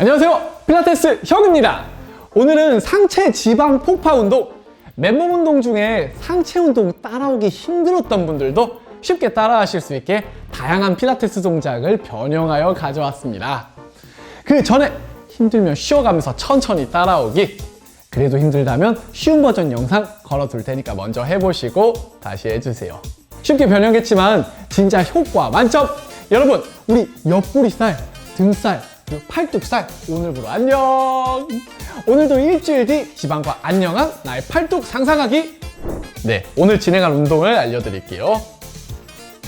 안녕하세요. 필라테스 형입니다. 오늘은 상체 지방 폭파 운동, 맨몸 운동 중에 상체 운동 따라오기 힘들었던 분들도 쉽게 따라하실 수 있게 다양한 필라테스 동작을 변형하여 가져왔습니다. 그 전에 힘들면 쉬어가면서 천천히 따라오기, 그래도 힘들다면 쉬운 버전 영상 걸어둘 테니까 먼저 해보시고 다시 해주세요. 쉽게 변형했지만 진짜 효과 만점! 여러분, 우리 옆구리살, 등살, 그리고 팔뚝살 오늘부로 안녕! 오늘도 일주일 뒤 지방과 안녕한 나의 팔뚝 상상하기! 네, 오늘 진행할 운동을 알려드릴게요.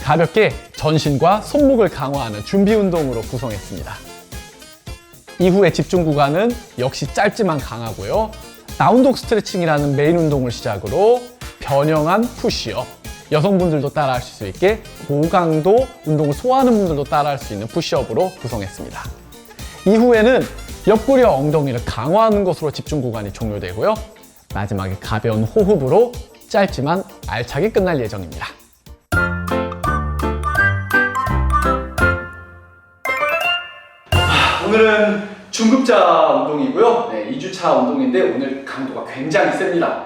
가볍게 전신과 손목을 강화하는 준비 운동으로 구성했습니다. 이후에 집중 구간은 역시 짧지만 강하고요. 나운동 스트레칭이라는 메인 운동을 시작으로 변형한 푸시업. 여성분들도 따라할 수 있게 고강도 운동을 소화하는 분들도 따라 할 수 있는 푸시업으로 구성했습니다. 이후에는 옆구리와 엉덩이를 강화하는 것으로 집중 구간이 종료되고요. 마지막에 가벼운 호흡으로 짧지만 알차게 끝날 예정입니다. 오늘은 중급자 운동이고요. 네, 2주차 운동인데 오늘 강도가 굉장히 셉니다.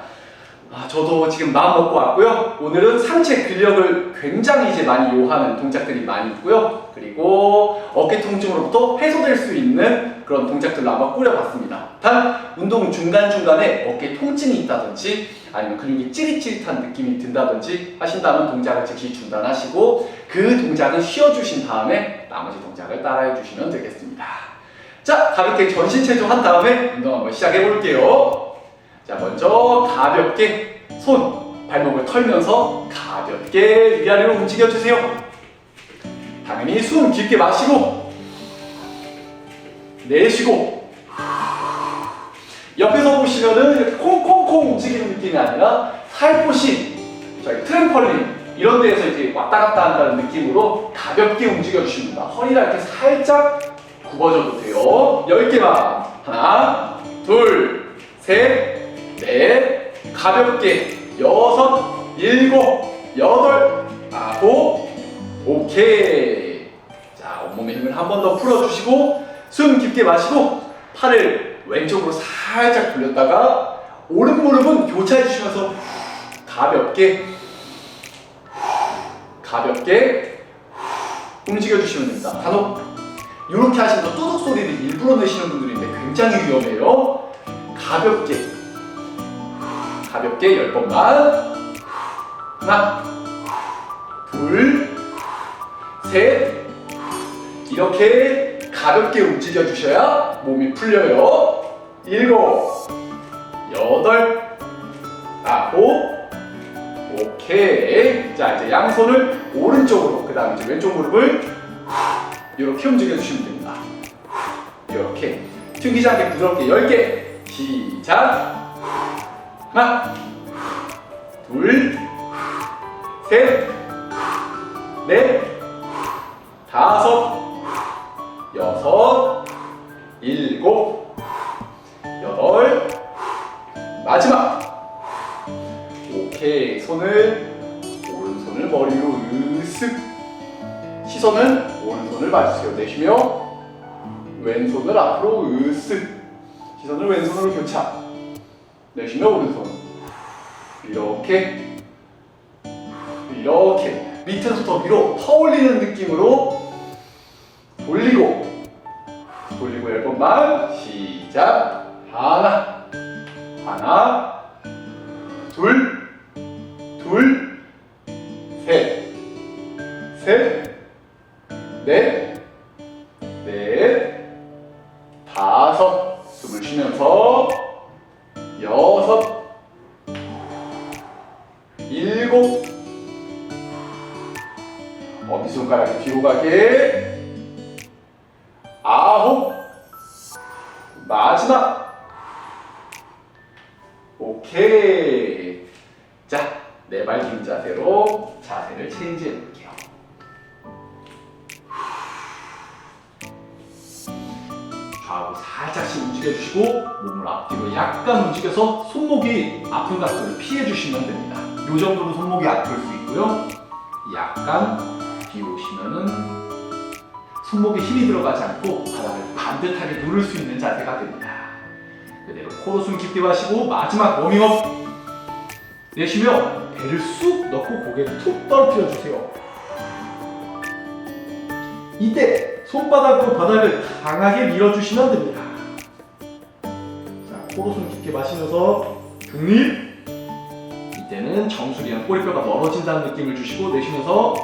아, 저도 지금 마음 먹고 왔고요. 오늘은 상체 근력을 굉장히 이제 많이 요하는 동작들이 많이 있고요. 그리고 어깨 통증으로부터 해소될 수 있는 그런 동작들로 한번 꾸려봤습니다. 단 운동 중간중간에 어깨 통증이 있다든지 아니면 근육이 찌릿찌릿한 느낌이 든다든지 하신다면 동작을 즉시 중단하시고 그 동작을 쉬어주신 다음에 나머지 동작을 따라해 주시면 되겠습니다. 자, 가볍게 전신 체조 한 다음에 운동 한번 시작해 볼게요. 자, 먼저 가볍게 손, 발목을 털면서 가볍게 위아래로 움직여 주세요. 당연히 숨 깊게 마시고 내쉬고 옆에서 보시면은 이렇게 콩콩콩 움직이는 느낌이 아니라 살포시 저희 트램펄린 이런 데에서 이제 왔다 갔다 한다는 느낌으로 가볍게 움직여 주십니다. 허리가 이렇게 살짝 굽어져도 돼요. 10개만. 하나, 둘, 셋, 넷, 가볍게. 여섯, 일곱, 여덟, 아홉, 오케이. 자, 온몸의 힘을 한 번 더 풀어주시고, 숨 깊게 마시고, 팔을 왼쪽으로 살짝 돌렸다가, 오른 무릎은 교차해 주시면서 가볍게, 가볍게 움직여 주시면 됩니다. 간혹 이렇게 하시면서 뚜둑 소리를 일부러 내시는 분들인데 굉장히 위험해요. 가볍게 가볍게 열 번만. 하나 둘 셋. 이렇게 가볍게 움직여 주셔야 몸이 풀려요. 일곱 여덟. 아홉. 오케이. 자 이제 양손을 오른쪽으로 그 다음에 이제 왼쪽 무릎을 이렇게 움직여 주시면 됩니다. 이렇게. 튕기지 않게 부드럽게 10개 시작 하나 둘 셋 넷 다섯 여섯 일곱 여덟. 마지막. 오케이. 손을 오른손을 머리로 으쓱. 시선은 오른손을 봐주세요. 내쉬며 왼손을 앞으로 으쓱. 시선을 왼손으로 교차 내쉬며 오른손 이렇게 이렇게 밑에서부터 위로 퍼올리는 느낌으로 돌리고 돌리고 열 번만 시작. 하나 하나 둘 둘, 셋, 셋, 넷, 넷, 오케이. 자, 네발 긴 자세로 자세를 체인지 해 볼게요. 좌우 살짝씩 움직여주시고 몸을 앞뒤로 약간 움직여서 손목이 아픈 각도를 피해주시면 됩니다. 이 정도로 손목이 아플 수 있고요. 약간 비우시면은 손목에 힘이 들어가지 않고 바닥을 반듯하게 누를 수 있는 자세가 됩니다. 그대로 코로 숨 깊게 마시고 마지막 워밍업 내쉬며 배를 쑥 넣고 고개를 툭 떨어뜨려 주세요. 이때 손바닥으로 바닥을 강하게 밀어주시면 됩니다. 자, 코로 숨 깊게 마시면서 등립. 이때는 정수리랑 꼬리뼈가 멀어진다는 느낌을 주시고 내쉬면서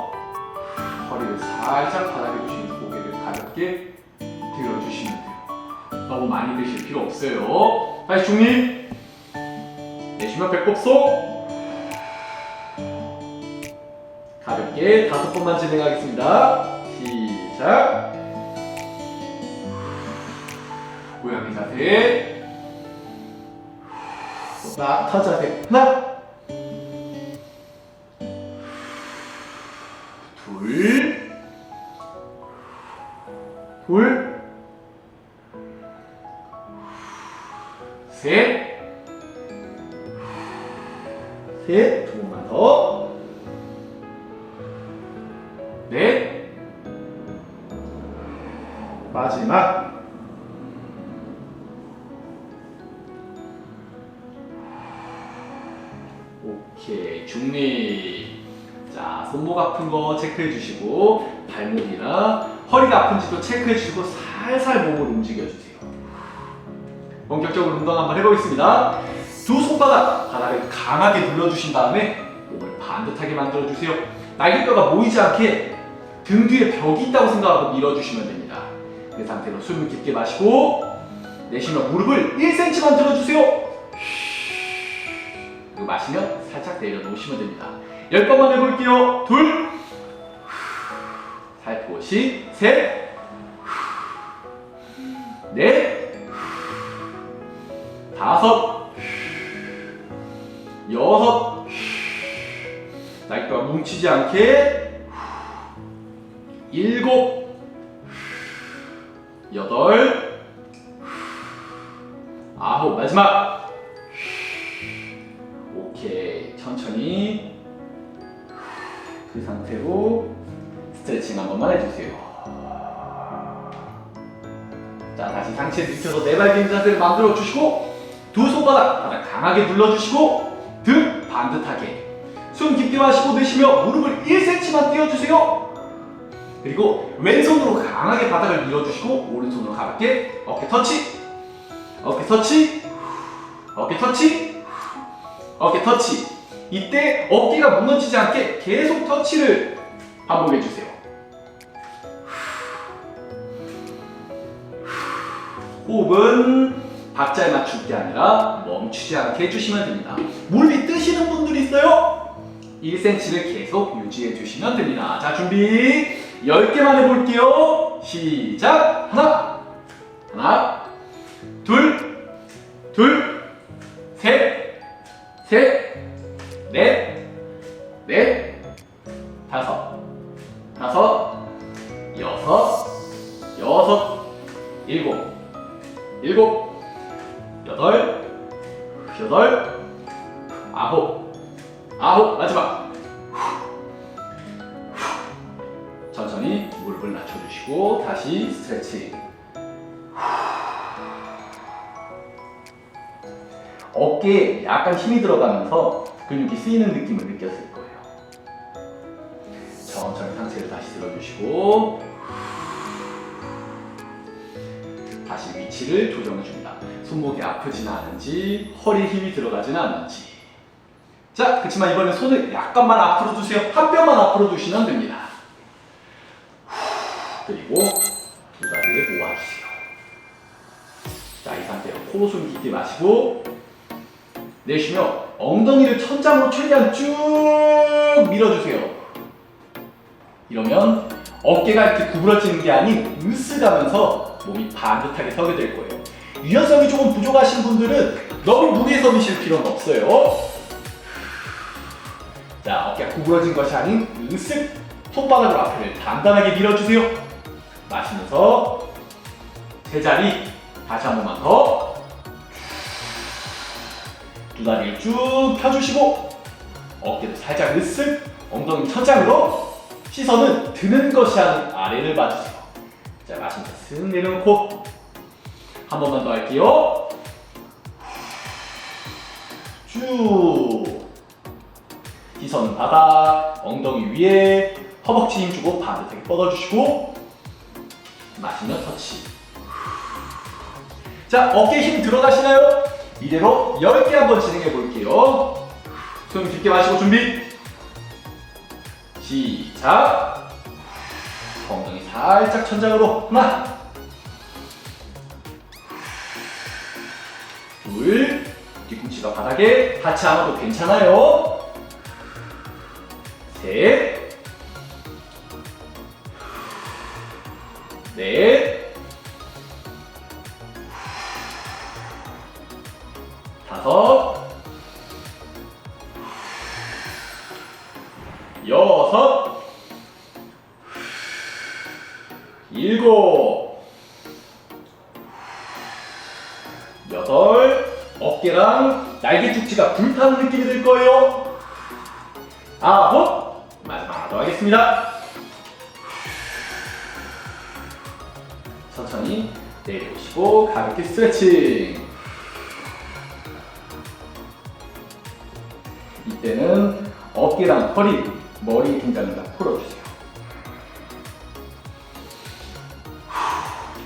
허리를 살짝 바닥에 두시면서 고개를 가볍게. 너무 많이 드실 필요 없어요. 다시 중립. 내쉬면 배꼽 속. 가볍게 다섯 번만 진행하겠습니다. 시작. 고양이 자세. 낙타 자세. 하나. 셋. 두 번만 더. 넷. 마지막. 오케이. 중립. 자, 손목 아픈 거 체크해 주시고, 발목이나 허리가 아픈지도 체크해 주시고, 살살 몸을 움직여 주세요. 본격적으로 운동 한번 해보겠습니다. 두 손바닥 바닥을 강하게 눌러주신 다음에 몸을 반듯하게 만들어 주세요. 날개뼈가 모이지 않게 등 뒤에 벽이 있다고 생각하고 밀어주시면 됩니다. 그 상태로 숨을 깊게 마시고 내쉬며 무릎을 1cm만 들어주세요. 그리고 마시면 살짝 내려놓으시면 됩니다. 10번만 해볼게요. 둘, 살포시, 셋, 넷, 다섯, 여섯, 날개가 뭉치지 않게. 일곱, 여덟, 아홉, 마지막. 오케이, 천천히. 그 상태로 스트레칭 한 번만 해주세요. 자, 다시 상체 눕혀서 네발긴 자세를 만들어 주시고 두 손바닥 바닥 강하게 눌러 주시고 등 반듯하게. 숨 깊게 마시고 내쉬며 무릎을 1cm만 띄워주세요. 그리고 왼손으로 강하게 바닥을 밀어주시고 오른손으로 가볍게 어깨 터치. 어깨 터치. 어깨 터치. 어깨 터치. 이때 어깨가 무너지지 않게 계속 터치를 반복해 주세요. 호흡은 박자에 맞출 게 아니라 멈추지 않게 해주시면 됩니다. 무릎이 뜨시는 분들이 있어요? 1cm를 계속 유지해 주시면 됩니다. 자, 준비. 10개만 해볼게요. 시작! 하나, 하나, 둘, 둘, 셋, 셋, 넷, 넷, 다섯, 다섯, 여섯, 여섯, 일곱, 일곱, 여덟, 여덟, 아홉, 아홉, 마지막. 천천히 무릎을 낮춰주시고 다시 스트레칭. 어깨에 약간 힘이 들어가면서 근육이 쓰이는 느낌을 느꼈을 거예요. 천천히 상체를 다시 들어주시고 다시 위치를 조정해 줍니다. 손목이 아프지는 않은지 허리에 힘이 들어가지는 않는지 자 그렇지만 이번엔 손을 약간만 앞으로 두세요. 한 뼘만 앞으로 두시면 됩니다. 후, 그리고 두 다리를 모아주세요. 자이 상태로 코로 숨 깊게 마시고 내쉬며 엉덩이를 천장으로 최대한 쭉 밀어주세요. 이러면 어깨가 이렇게 구부러지는 게 아닌 으쓱하면서 몸이 반듯하게 서게 될 거예요. 유연성이 조금 부족하신 분들은 너무 미실 필요는 없어요. 자, 어깨가 구부러진 것이 아닌 으쓱 손바닥으로 앞을 단단하게 밀어주세요. 마시면서 제자리 다시 한 번만 더. 두 다리를 쭉 펴주시고 어깨도 살짝 으쓱 엉덩이 천장으로 시선은 드는 것이 아닌 아래를 봐주세요. 자, 마시면서 슥 내려놓고 한 번만 더 할게요. 쭉. 시선 바닥, 엉덩이 위에 허벅지 힘 주고 반듯하게 뻗어주시고 마시면 터치. 자, 어깨 힘 들어가시나요? 이대로 10개 한번 진행해 볼게요. 숨 깊게 마시고 준비. 시작. 엉덩이 살짝 천장으로 하나, 둘, 뒤꿈치가 바닥에 닿지 않아도 괜찮아요. 셋, 넷, 허리, 머리 긴장을 다 풀어주세요.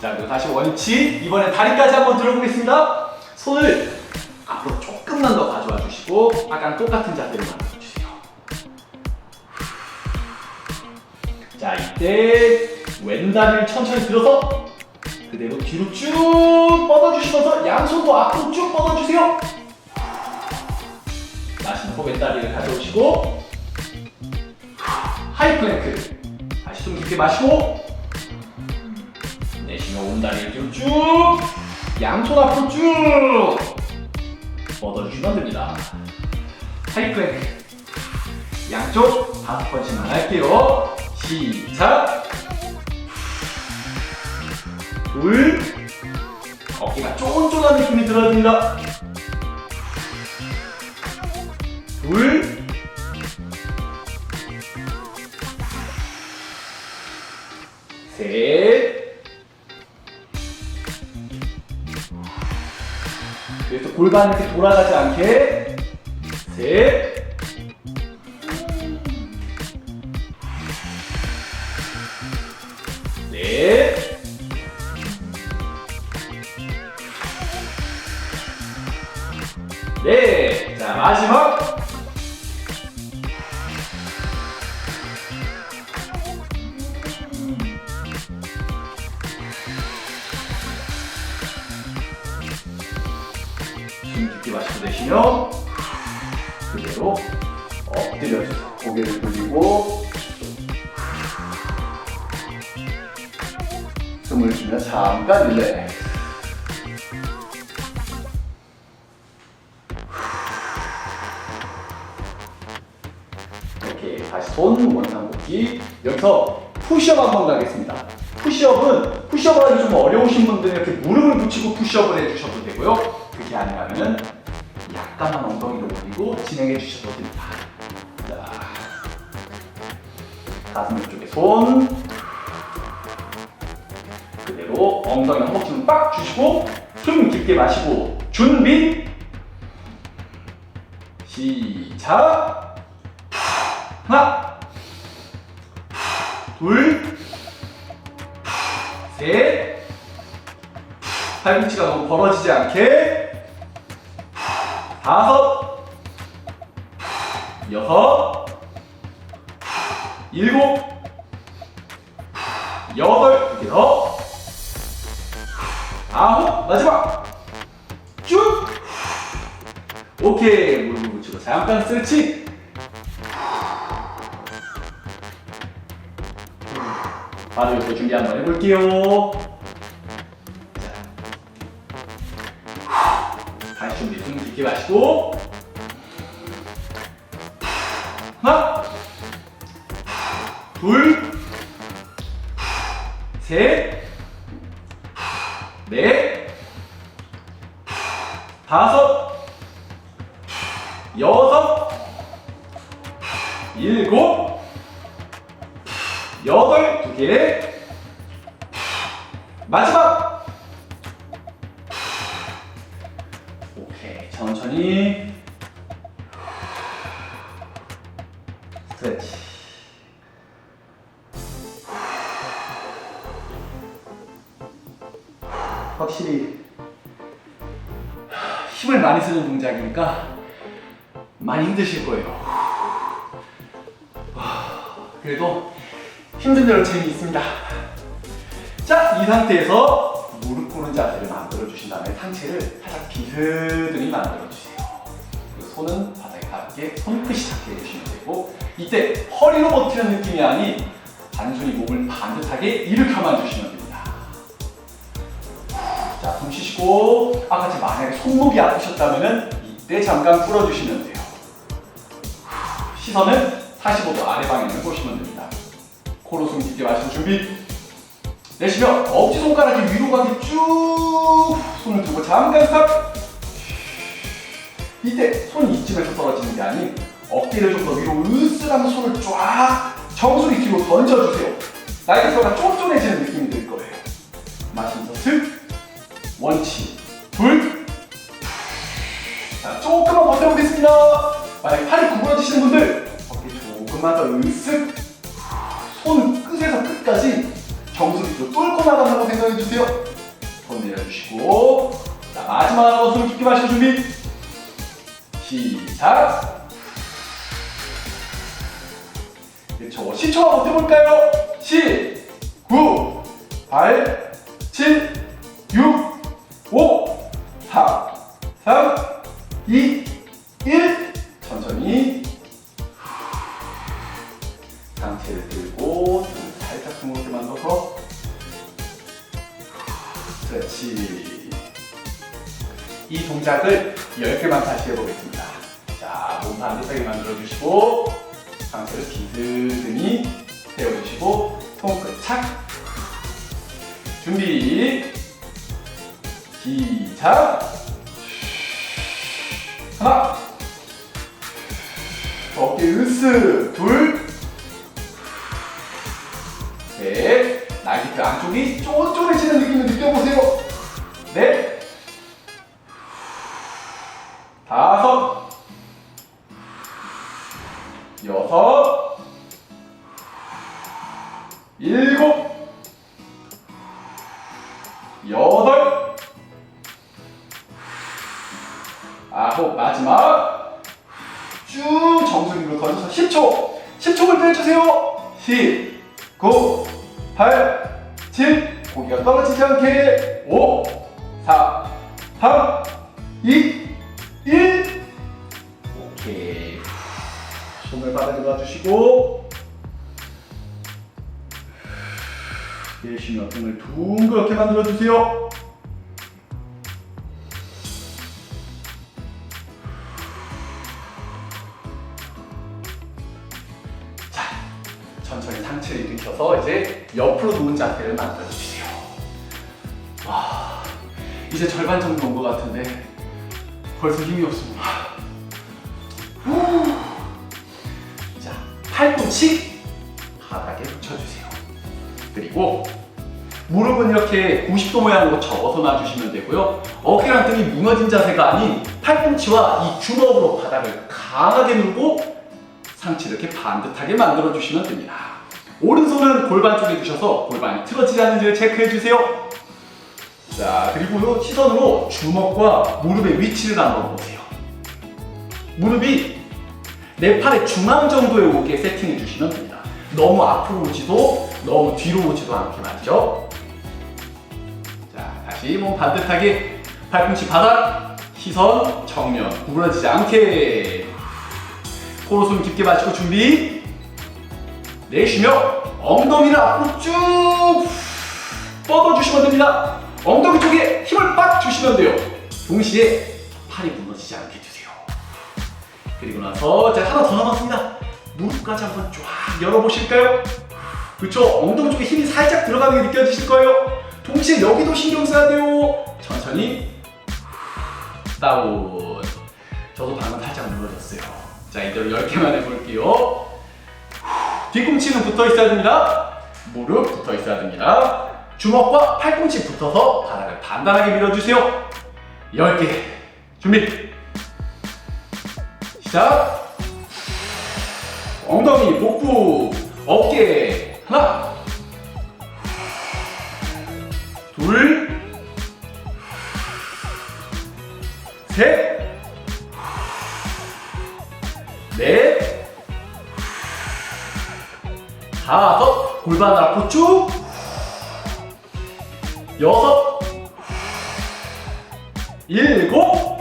자, 그리고 다시 원위치. 이번에 다리까지 한번 들어보겠습니다. 손을 앞으로 조금만 더 가져와 주시고, 아까랑 똑같은 자세로 만들어주세요. 자, 이때 왼다리를 천천히 들어서 그대로 뒤로 쭉 뻗어주시면서 양손도 앞으로 쭉 뻗어주세요. 마시면서 왼다리를 가져오시고, 하이 플랭크. 다시 숨 깊게 마시고, 내쉬며 온다리를 뒤로 쭉. 양손 앞으로 쭉. 뻗어주시면 됩니다. 하이 플랭크. 양쪽 다섯 번씩만 할게요. 시작. 둘. 어깨가 쫀쫀한 느낌이 들어야 됩니다. 둘 셋. 그래서 골반 이렇게 돌아가지 않게. 셋. 깊게 마시고 내쉬며 그대로 엎드려서 고개를 돌리고 숨을 쉬며 잠깐 릴렉스 오케이 다시 손 원상 복귀 여기서 푸시업 한번 가겠습니다. 푸시업은 푸시업을 하기 좀 어려우신 분들은 이렇게 무릎을 붙이고 푸시업을 해주셔도 되고요 진행해 주셔도 됩니다. 자, 가슴 쪽에 손. 그대로 엉덩이 허벅지는 빡 주시고 숨 깊게 마시고 준비. 시작. 하나. 둘. 셋. 팔꿈치가 너무 벌어지지 않게. 다섯 여섯. 일곱. 여덟. 이렇게 더 아홉. 마지막. 쭉. 오케이. 무릎을 붙이고 잠깐 스트레칭. 바로 이거 준비 한번 해볼게요. 자. 다시 준비. 숨 깊게 마시고 확실히 힘을 많이 쓰는 동작이니까 많이 힘드실 거예요. 그래도 힘든 대로 재미 있습니다. 자, 이 상태에서 무릎 꿇는 자세를 만들어 주신 다음에 상체를 살짝 비스듬히 만들어 주세요. 그리고 손은 바닥에 닿게 손끝이 닿게 해주시면 되고 이때 허리로 버티는 느낌이 아닌 단순히 몸을 반듯하게 일으켜만 주시면 숨 쉬시고 아까 만약에 손목이 아프셨다면 이때 잠깐 풀어주시면 돼요. 시선은 45도 아래 방향을 보시면 됩니다. 코로 숨 깊게 마시고 준비. 내쉬며 엄지 손가락이 위로 가게 쭉 손을 들고 잠깐 스탑. 이때 손이 이쯤에서 떨어지는 게 아닌 어깨를 좀 더 위로 으쓱하면 손을 쫙 정수리 뒤로 던져주세요. 날개뼈가 쫀쫀해지는 느낌 원치 둘 자, 조금만 버텨보겠습니다. 만약 팔이 구부러지시는 분들 어깨 조금만 더 으쓱 손 끝에서 끝까지 정수리로 뚫고 나간다고 생각해 주세요. 손 내려주시고 자 마지막으로 숨 깊게 마시고 준비 시작. 그렇죠. 10초만 버텨볼까요? 10, 9, 8, 날개뼈 안쪽이 쫀쫀 등을 둥그렇게 만들어 주세요 자, 천천히 상체를 일으켜서 이제 옆으로 누운 자세를 만들어 주세요. 와, 이제 절반 정도 온 것 같은데 벌써 힘이 없습니다. 후. 자, 팔꿈치 바닥에 붙여주세요. 그리고 무릎은 이렇게 90도 모양으로 접어서 놔주시면 되고요. 어깨랑 등이 무너진 자세가 아닌 팔꿈치와 이 주먹으로 바닥을 강하게 누르고 상체 이렇게 반듯하게 만들어 주시면 됩니다. 오른손은 골반 쪽에 두셔서 골반이 틀어지지 않는지를 체크해 주세요. 자, 그리고 시선으로 주먹과 무릎의 위치를 한번 보세요. 무릎이 내 팔의 중앙 정도에 오게 세팅해 주시면 됩니다. 너무 앞으로 오지도 너무 뒤로 오지도 않게 말이죠. 자, 다시 몸 반듯하게 팔꿈치 바닥, 시선 정면 구부러지지 않게. 코로 숨 깊게 마시고 준비. 내쉬며 엉덩이를 앞으로 쭉 뻗어주시면 됩니다. 엉덩이 쪽에 힘을 빡 주시면 돼요. 동시에 팔이 무너지지 않게 주세요. 그리고 나서 자 하나 더 남았습니다. 무릎까지 한번 쫙 열어보실까요? 그쵸? 엉덩이 쪽에 힘이 살짝 들어가는 게 느껴지실 거예요 동시에 여기도 신경 써야 돼요 천천히 다운 저도 방금 살짝 눌러졌어요 자 이대로 10개만 해볼게요 뒤꿈치는 붙어 있어야 됩니다 무릎 붙어 있어야 됩니다 주먹과 팔꿈치 붙어서 바닥을 단단하게 밀어주세요. 10개. 준비. 시작. 엉덩이, 복부, 어깨. 하나. 둘. 셋. 넷. 다섯. 골반 앞으로 쭉. 여섯. 일곱.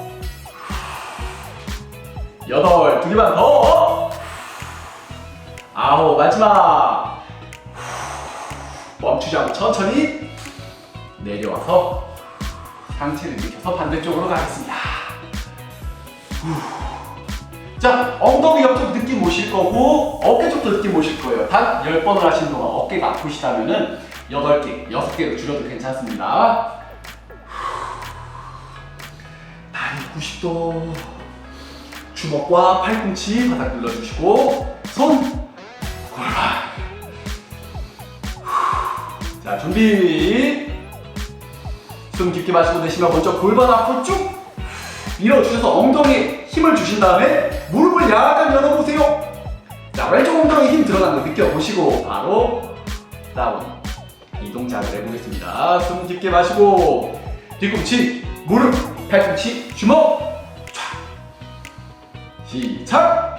여덟. 두 개만 더. 아홉. 마지막. 멈추지 않고 천천히 내려와서 상체를 일으켜서 반대쪽으로 가겠습니다. 후. 자, 엉덩이 옆쪽 느낌 오실 거고 어깨 쪽도 느낌 오실 거예요. 단 10번을 하신 동안 어깨가 아프시다면 은 8개, 6개로 줄여도 괜찮습니다. 다리 90도 주먹과 팔꿈치 바닥 눌러주시고 손 골반 자 준비 숨 깊게 마시고 내쉬며 먼저 골반 앞으로 쭉 밀어주셔서 엉덩이에 힘을 주신 다음에 무릎을 약간 열어보세요. 자 왼쪽 엉덩이 힘 들어가는 거 느껴보시고 바로 다운. 이 동작을 해보겠습니다. 숨 깊게 마시고 뒤꿈치 무릎 팔꿈치 주먹. 촤. 시작.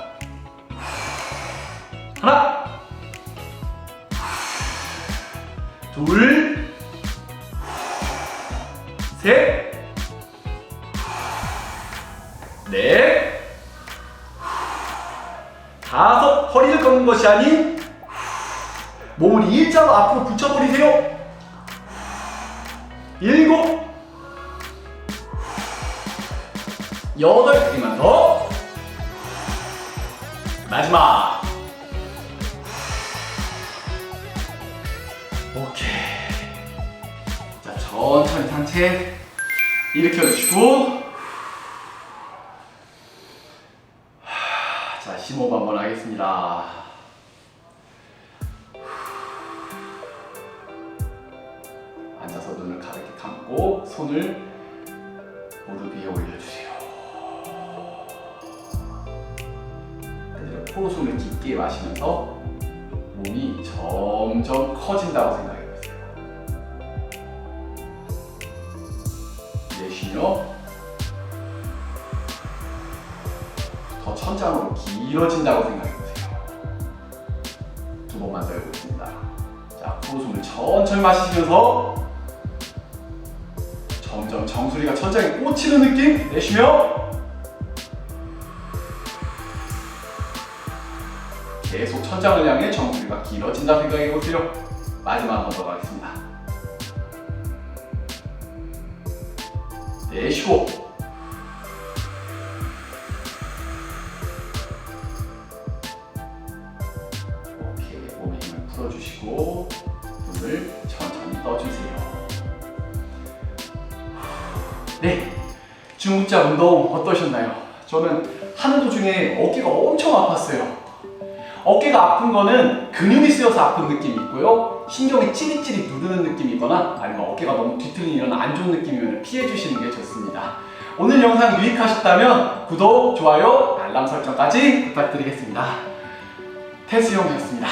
하나. 둘, 셋, 넷, 다섯, 허리를 꺾는 것이 아닌 몸을 일자로 앞으로 붙여버리세요. 일곱, 여덟 개만 더. 마지막. 오케이. 자, 천천히 상체 일으켜주시고. 하, 자, 심호흡 한번 하겠습니다. 앉아서 눈을 가볍게 감고 손을 무릎 위에 올려주세요. 그대로 코로 숨을 깊게 마시면서 몸이 점점 커진다고 생각해 보세요. 내쉬며 더 천장으로 길어진다고 생각해 보세요. 두 번만 더 해보겠습니다. 자, 코로 숨을 천천히 마시면서 점점 정수리가 천장에 꽂히는 느낌 내쉬며 계속 천장을 향해 정수리가 길어진다 생각해 보세요. 마지막 한 번 더 가겠습니다. 내쉬고 오케이 몸에 힘을 풀어주시고 눈을 천천히 떠주세요. 네, 중국자 운동 어떠셨나요? 저는 하는 도중에 어깨가 엄청 아팠어요. 어깨가 아픈 거는 근육이 쓰여서 아픈 느낌이 있고요. 신경이 찌릿찌릿 누르는 느낌이 있거나 아니면 어깨가 너무 뒤틀리는 이런 안 좋은 느낌이면 피해 주시는 게 좋습니다. 오늘 영상 유익하셨다면 구독, 좋아요, 알람 설정까지 부탁드리겠습니다. 태수형이었습니다.